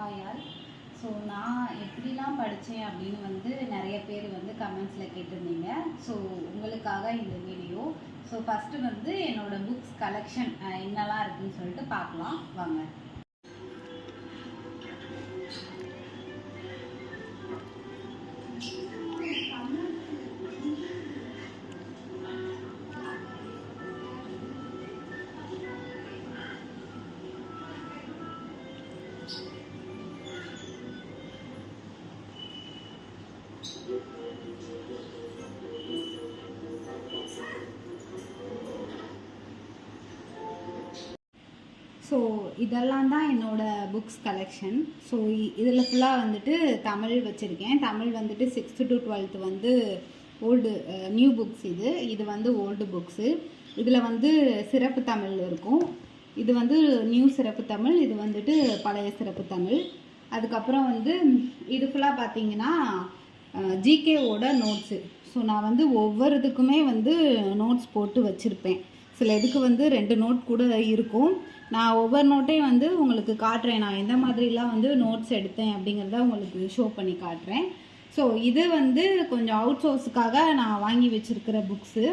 Hi so நான் எப்படிலாம் படித்தேன் அப்படின்னு வந்து நிறைய பேர் வந்து கமெண்ட்ஸில் கேட்டிருந்தீங்க. ஸோ உங்களுக்காக இந்த வீடியோ ஸோ ஃபஸ்ட்டு வந்து என்னோட புக்ஸ் கலெக்ஷன் என்னெல்லாம் இருக்குதுன்னு சொல்லிட்டு பார்க்கலாம். வாங்க. ஸோ இதெல்லாம் தான் என்னோட புக்ஸ் கலெக்ஷன் ஸோ இதில் ஃபுல்லாக வந்துட்டு தமிழ் வச்சுருக்கேன். தமிழ் வந்துட்டு சிக்ஸ்த்து டு டுவெல்த்து வந்து ஓல்டு நியூ புக்ஸ் இது. இது வந்து ஓல்டு புக்ஸு இதில் வந்து சிறப்பு தமிழ் இருக்கும். இது வந்து நியூ சிறப்பு தமிழ். இது வந்துட்டு பழைய சிறப்பு தமிழ். அதுக்கப்புறம் வந்து இது ஃபுல்லாக பார்த்தீங்கன்னா ஜிகேவோட நோட்ஸு ஸோ நான் வந்து ஒவ்வொரு இதுக்குமே வந்து நோட்ஸ் போட்டு வச்சுருப்பேன். சில இதுக்கு வந்து ரெண்டு நோட் கூட இருக்கும். நான் ஒவ்வொரு நோட்டையும் வந்து உங்களுக்கு காட்டுறேன். நான் எந்த மாதிரிலாம் வந்து நோட்ஸ் எடுத்தேன் அப்படிங்கிறத உங்களுக்கு ஷோ பண்ணி காட்டுறேன். ஸோ இது வந்து கொஞ்சம் அவுட் சோர்ஸுக்காக நான் வாங்கி வச்சுருக்கிற புக்ஸு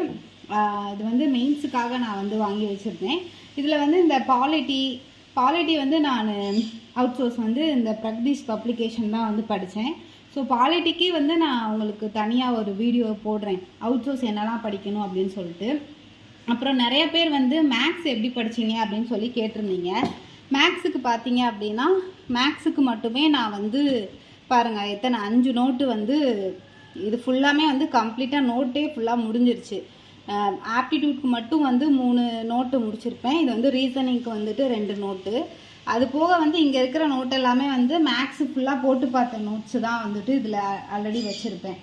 இது வந்து மெயின்ஸுக்காக நான் வந்து வாங்கி வச்சுருந்தேன். இதில் வந்து இந்த பாலிட்டி பாலிட்டி வந்து நான் அவுட் சோர்ஸ் வந்து இந்த பிரக்தீஷ் பப்ளிகேஷன் தான் வந்து படித்தேன் ஸோ பாலிட்டிக்கு வந்து நான் உங்களுக்கு தனியாக ஒரு வீடியோ போடுறேன். அவுட் சோர்ஸ் என்னெல்லாம் படிக்கணும் அப்படின்னு சொல்லிட்டு. அப்புறம் நிறைய பேர் வந்து மேக்ஸ் எப்படி படிச்சீங்க அப்படின்னு சொல்லி கேட்டிருந்தீங்க. மேக்ஸுக்கு பார்த்தீங்க அப்படின்னா மேக்ஸுக்கு மட்டுமே நான் வந்து பாருங்கள் எத்தனை அஞ்சு நோட்டு வந்து இது ஃபுல்லாமே வந்து கம்ப்ளீட்டாக நோட்டே ஃபுல்லாக முடிஞ்சிருச்சு. ஆப்டிடியூட்க்கு மட்டும் வந்து மூணு நோட்டு முடிச்சிருப்பேன். இது வந்து ரீசனிங்க்கு வந்துட்டு ரெண்டு நோட்டு அது போக வந்து இங்கே இருக்கிற நோட் எல்லாமே வந்து மேக்ஸு ஃபுல்லாக போட்டு பார்த்த நோட்ஸு தான் வந்துட்டு இதில் ஆல்ரெடி வச்சுருப்பேன்.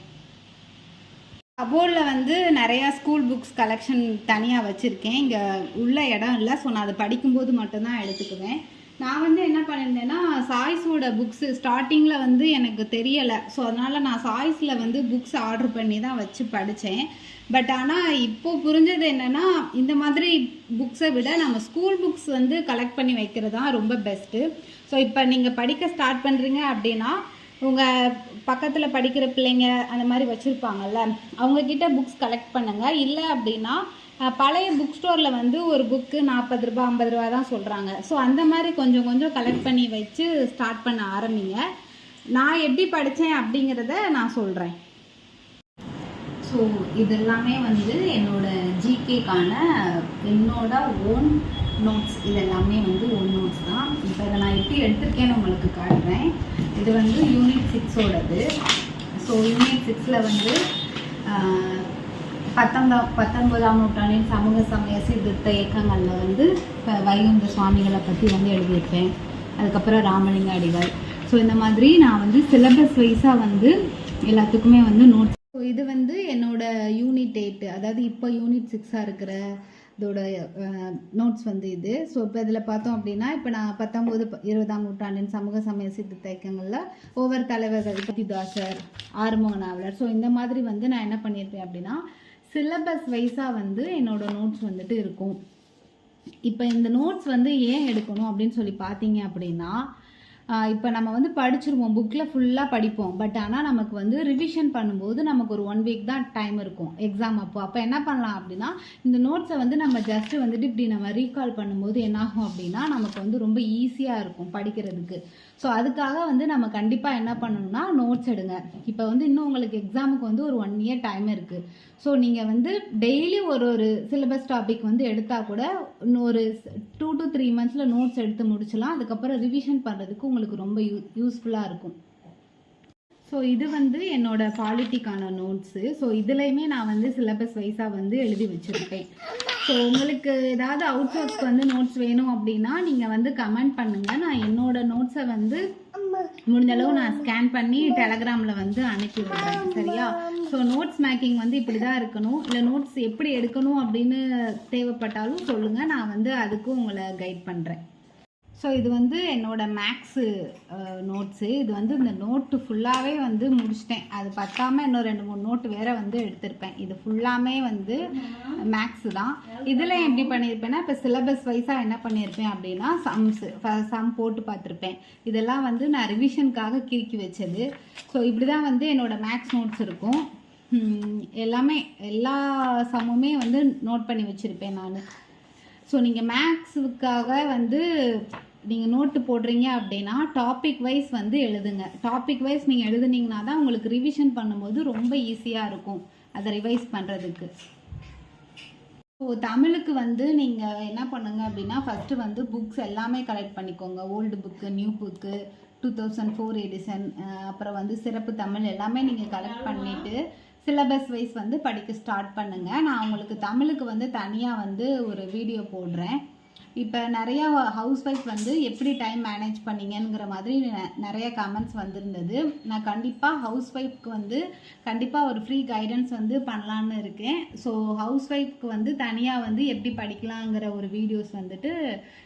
கபோர்டில் வந்து நிறையா ஸ்கூல் புக்ஸ் கலெக்ஷன் தனியாக வச்சுருக்கேன். இங்கே உள்ள இடம் இல்லை ஸோ நான் அதை படிக்கும்போது மட்டும்தான் எடுத்துக்குவேன். நான் வந்து என்ன பண்ணியிருந்தேன்னா சாய்ஸோட புக்ஸு ஸ்டார்டிங்கில் வந்து எனக்கு தெரியலை. ஸோ அதனால் நான் சாய்ஸில் வந்து புக்ஸ் ஆர்டர் பண்ணி தான் வச்சு படித்தேன் பட் ஆனால் இப்போது புரிஞ்சது என்னென்னா இந்த மாதிரி புக்ஸை விட நம்ம ஸ்கூல் புக்ஸ் வந்து கலெக்ட் பண்ணி வைக்கிறது தான் ரொம்ப பெஸ்ட்டு ஸோ இப்போ நீங்கள் படிக்க ஸ்டார்ட் பண்ணுறீங்க அப்படின்னா உங்கள் பக்கத்தில் படிக்கிற பிள்ளைங்க அந்த மாதிரி வச்சுருப்பாங்கல்ல அவங்கக்கிட்ட புக்ஸ் கலெக்ட் பண்ணுங்கள் இல்லை அப்படின்னா பழைய புக் ஸ்டோரில் வந்து ஒரு புக்கு நாற்பது ரூபா ஐம்பது ரூபா தான் சொல்கிறாங்க ஸோ அந்த மாதிரி கொஞ்சம் கொஞ்சம் கலெக்ட் பண்ணி வச்சு ஸ்டார்ட் பண்ண ஆரம்பிங்க. நான் எப்படி படித்தேன் அப்படிங்கிறத நான் சொல்கிறேன் ஸோ இதெல்லாமே வந்து என்னோட ஜிகேக்கான என்னோட ஓன் நோட்ஸ் இதெல்லாமே வந்து ஓன் நோட்ஸ் தான். இப்போ இதை நான் எப்படி எடுத்திருக்கேன்னு உங்களுக்கு காட்டுறேன். இது வந்து யூனிட் சிக்ஸோடது ஸோ யூனிட் சிக்ஸில் வந்து பத்தொன்பதாம் பத்தொன்பதாம் நூற்றாண்டின் சமூக சமய சீர்திருத்த இயக்கங்களில் வந்து இப்போ வைகுந்த சுவாமிகளை பற்றி வந்து எழுதியிருப்பேன் அதுக்கப்புறம் ராமலிங்க அடிகள். ஸோ இந்த மாதிரி நான் வந்து சிலபஸ் வைஸாக வந்து எல்லாத்துக்குமே வந்து நோட்ஸ் ஸோ இது வந்து என்னோட யூனிட் எயிட்டு அதாவது இப்போ யூனிட் சிக்ஸாக இருக்கிற இதோட நோட்ஸ் வந்து இது. ஸோ இப்போ இதில் பார்த்தோம் அப்படின்னா இப்போ நான் பத்தொம்போது இருபதாம் நூற்றாண்டின் சமூக சமய சீர்திருத்த இயக்கங்களில் ஒவ்வொரு தலைவர்கள் கத்திதாசர் ஆறுமுக நாவலர் ஸோ இந்த மாதிரி வந்து நான் என்ன பண்ணியிருப்பேன் அப்படின்னா சிலபஸ் வைஸாக வந்து என்னோட நோட்ஸ் வந்துட்டு இருக்கும். இப்போ இந்த நோட்ஸ் வந்து ஏன் எடுக்கணும் அப்படின்னு சொல்லி பார்த்தீங்க அப்படின்னா இப்போ நம்ம வந்து படிச்சிருவோம் புக்கில் ஃபுல்லாக படிப்போம். பட் ஆனால் நமக்கு வந்து ரிவிஷன் பண்ணும்போது நமக்கு ஒரு ஒன் வீக் தான் டைம் இருக்கும் எக்ஸாம் அப்போ. அப்போ என்ன பண்ணலாம் அப்படின்னா இந்த நோட்ஸை வந்து நம்ம ஜஸ்ட்டு வந்துட்டு இப்படி நம்ம ரீகால் பண்ணும்போது என்னாகும் அப்படின்னா நமக்கு வந்து ரொம்ப ஈஸியாக இருக்கும் படிக்கிறதுக்கு. ஸோ அதுக்காக வந்து நம்ம கண்டிப்பாக என்ன பண்ணணும்னா நோட்ஸ் எடுங்க. இப்போ வந்து இன்னும் உங்களுக்கு எக்ஸாமுக்கு வந்து ஒரு ஒன் இயர் டைம் இருக்குது ஸோ நீங்கள் வந்து டெய்லி ஒரு ஒரு சிலபஸ் டாபிக் வந்து எடுத்தால் கூட ஒரு டூ டு த்ரீ மந்த்ஸில் நோட்ஸ் எடுத்து முடிச்சலாம் அதுக்கப்புறம் ரிவிஷன் பண்ணுறதுக்கு உங்களுக்கு ரொம்ப யூ யூஸ்ஃபுல்லாக இருக்கும். ஸோ இது வந்து என்னோட பாலிட்டிக்கான நோட்ஸு ஸோ இதுலேயுமே நான் வந்து சிலபஸ் வைஸாக வந்து எழுதி வச்சுருப்பேன் ஸோ உங்களுக்கு ஏதாவது அவுட் சோர்ஸ்க்கு வந்து நோட்ஸ் வேணும் அப்படின்னா நீங்கள் வந்து கமெண்ட் பண்ணுங்கள் நான் என்னோட நோட்ஸை வந்து முடிஞ்சளவு நான் ஸ்கேன் பண்ணி டெலகிராமில் வந்து அனுப்பி விடுறேன். சரியா? ஸோ நோட்ஸ் மேக்கிங் வந்து இப்படி தான் இருக்கணும். இல்லை நோட்ஸ் எப்படி எடுக்கணும் அப்படின்னு தேவைப்பட்டாலும் சொல்லுங்கள் நான் வந்து அதுக்கும் உங்களை கைட் பண்ணுறேன் ஸோ இது வந்து என்னோடய மேக்ஸு நோட்ஸு இது வந்து இந்த நோட்டு ஃபுல்லாகவே வந்து முடிச்சிட்டேன். அது பத்தாமல் இன்னும் ரெண்டு மூணு நோட்டு வேற வந்து எடுத்திருப்பேன். இது ஃபுல்லாமே வந்து மேக்ஸு தான். இதில் எப்படி பண்ணியிருப்பேன்னா இப்போ சிலபஸ் வைஸாக என்ன பண்ணியிருப்பேன் அப்படின்னா சம்ஸு சம் போட்டு பார்த்துருப்பேன். இதெல்லாம் வந்து நான் ரிவிஷனுக்காக கிறுக்கி வச்சது. ஸோ இப்படி தான் வந்து என்னோட மேக்ஸ் நோட்ஸ் இருக்கும். எல்லாமே எல்லா சம்முமே வந்து நோட் பண்ணி வச்சுருப்பேன் நான். ஸோ நீங்கள் மேக்ஸுக்காக வந்து நீங்கள் நோட்டு போடுறீங்க அப்படின்னா டாபிக் வைஸ் வந்து எழுதுங்க. டாபிக் வைஸ் நீங்கள் எழுதுனீங்கன்னா தான் உங்களுக்கு ரிவிஷன் பண்ணும்போது ரொம்ப ஈஸியாக இருக்கும். அதை ரிவைஸ் பண்ணுறதுக்கு ஸோ தமிழுக்கு வந்து நீங்கள் என்ன பண்ணுங்க அப்படின்னா ஃபஸ்ட்டு வந்து புக்ஸ் எல்லாமே கலெக்ட் பண்ணிக்கோங்க. Old book new book two thousand four edition அப்புறம் வந்து சிறப்பு தமிழ் எல்லாமே நீங்கள் கலெக்ட் பண்ணிவிட்டு சிலபஸ் வைஸ் வந்து படிக்க ஸ்டார்ட் பண்ணுங்கள் நான் உங்களுக்கு தமிழுக்கு வந்து தனியாக வந்து ஒரு வீடியோ போடுறேன். இப்போ நிறையா ஹவுஸ் ஒய்ஃப் வந்து எப்படி டைம் மேனேஜ் பண்ணீங்கங்கிற மாதிரி நெ- நிறைய கமெண்ட்ஸ் வந்திருந்தது. நான் கண்டிப்பாக ஹவுஸ் ஒய்ஃப்க்கு வந்து கண்டிப்பாக ஒரு ஃப்ரீ கைடன்ஸ் வந்து பண்ணலான்னு இருக்கேன். ஸோ ஹவுஸ் ஒய்ஃப்க்கு வந்து தனியாக வந்து எப்படி படிக்கலாங்கிற ஒரு வீடியோஸ் வந்துட்டு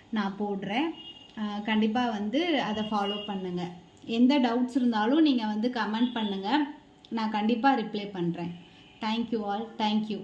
நான் போடுறேன். கண்டிப்பாக வந்து அதை ஃபாலோ பண்ணுங்கள் எந்த டவுட்ஸ் இருந்தாலும் நீங்கள் வந்து கமெண்ட் பண்ணுங்கள் நான் கண்டிப்பாக ரிப்ளை பண்ணுறேன் தேங்க்யூ ஆல் தேங்க்யூ